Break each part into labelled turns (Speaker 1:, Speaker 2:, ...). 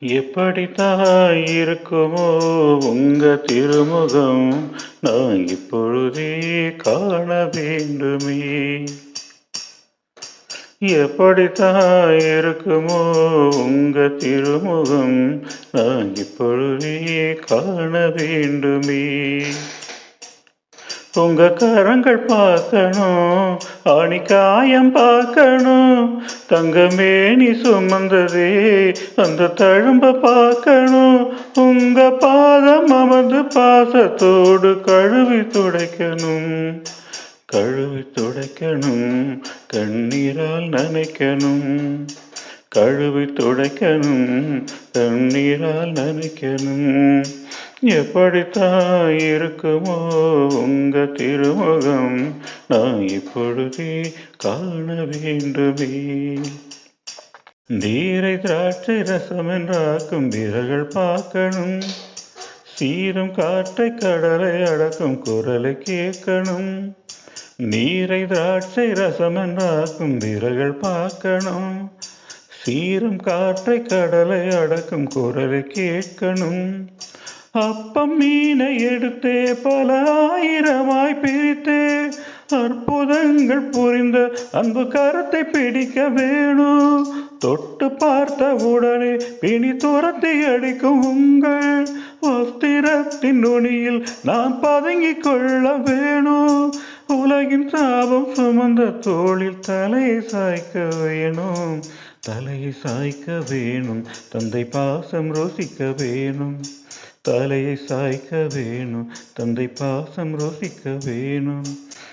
Speaker 1: எப்படித்தான் இருக்குமோ உங்க திருமுகம் நான் இப்பொழுதே காண வேண்டுமே. எப்படித்தான் இருக்குமோ உங்க திருமுகம் நான் இப்பொழுதே காண வேண்டுமே. உங்க கரங்கள் பார்க்கணும் ஆணி காயம் பார்க்கணும் தங்கமேனி சுமந்ததே அந்த தழும்ப பார்க்கணும் உங்க பாதம் அமர்ந்து பாசத்தோடு கழுவி துடைக்கணும் கழுவி துடைக்கணும் கண்ணீரால் நினைக்கணும். கழுவி துடைக்கணும் தண்ணீரால் நனைக்கணும். எப்படித்தான் இருக்குமோ உங்க திருமுகம் நான் இப்பொழுதே காண வேண்டுமே. நீரை திராட்சை ரசம் என்றாக்கும் வீரர்கள் பார்க்கணும். சீரும் காற்றை கடலை அடக்கும் குரலை கேட்கணும். நீரை திராட்சை ரசம் என்றாக்கும் வீரர்கள் பார்க்கணும். சீரும் காற்றை கடலை அடக்கும் குரலை கேட்கணும். அப்பம் மீனை எடுத்தே பல ஆயிரமாய் பிரித்தே அற்புதங்கள் புரிந்த அன்பு கரத்தை பிடிக்க வேணும். தொட்டு பார்த்த உடனே பிணி துரத்தி அடிக்கும் உங்கள் வஸ்திரத்தின் நுனியில் நாம் பதுங்கிக் கொள்ள வேணும். உலகின் சாபம் சுமந்த தோளில் தலையை சாய்க்க வேணும். தலையை சாய்க்க வேணும். தந்தை பாசம் ரோசிக்க வேணும். தலையை சாய்க்க வேணும். தந்தை பாசம் ரோசிக்க வேணும்.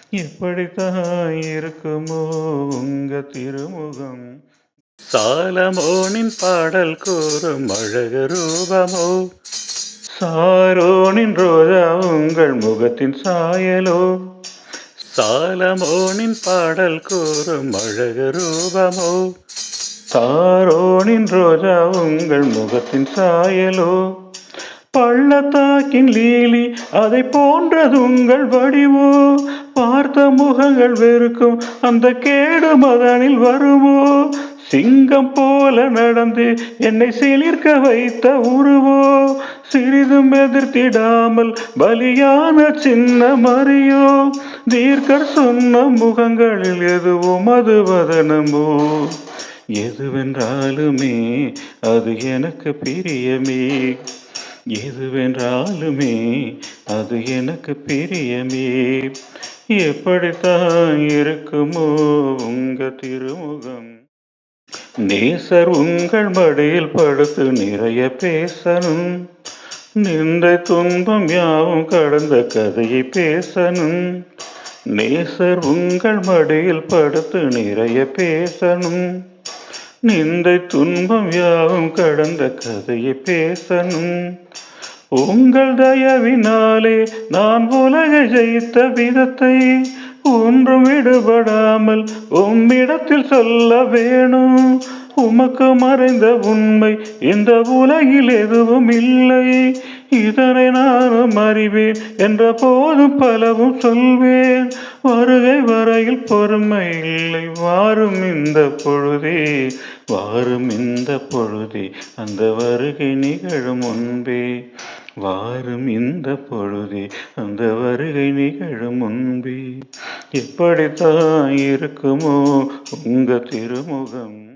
Speaker 1: எப்படித்தான் இருக்குமோ உங்க திருமுகம். சாலமோனின் பாடல் கூறும் அழக ரூபமோ? சாரோனின் ரோஜா உங்கள் முகத்தின் சாயலோ? சாலமோனின் பாடல் கூறும் அழக ரூபமோ? சாரோனின் ரோஜா உங்கள் முகத்தின் சாயலோ? பள்ளத்தாக்கின் லீலி அதை போன்றது உங்கள் வடிவோ? பார்த்த முகங்கள் வெறுக்கும் அந்த கேடு மதனில் வருமோ? சிங்கம் போல நடந்து என்னை சிலிர்க்க வைத்த உருவோ? சிறிதும் எதிர்த்திடாமல் பலியான சின்ன மறியோ தீர்க்கர் சொன்ன முகங்களில் எதுவும் அது வதனமோ எதுவென்றாலுமே அது எனக்கு பிரியமே. எதுவென்றாலுமே அது எனக்கு பிரியமே. எப்படித்தான் இருக்குமோ உங்க திருமுகம். நேசர் உங்கள் மடியில் படுத்து நிறைய பேசணும். நின்ற துன்பம் யாவும் கடந்த கதையை பேசணும். நேசர் உங்கள் மடியில் படுத்து நிறைய பேசணும். நிந்தை துன்பம் யாவும் கடந்த கதையை பேசணும். உங்கள் தயவினாலே நான் உலக ஜெயித்த விதத்தை ஒன்றும் விடுபடாமல் உம்மிடத்தில் சொல்ல வேணும். உமக்கு மறைந்த உண்மை இந்த உலகில் எதுவும் இல்லை. இதனை நானும் அறிவேன் என்ற போதும் பலவும் சொல்வேன். வருகை வரையில் பொறுமை இல்லை வாரும் இந்த பொழுதே வாரும் இந்த பொழுதே அந்த வருகை நிகழும் முன்பே. வாரும் இந்த பொழுதே அந்த வருகை நிகழும் முன்பே. எப்படித்தான் இருக்குமோ உங்க திருமுகம்.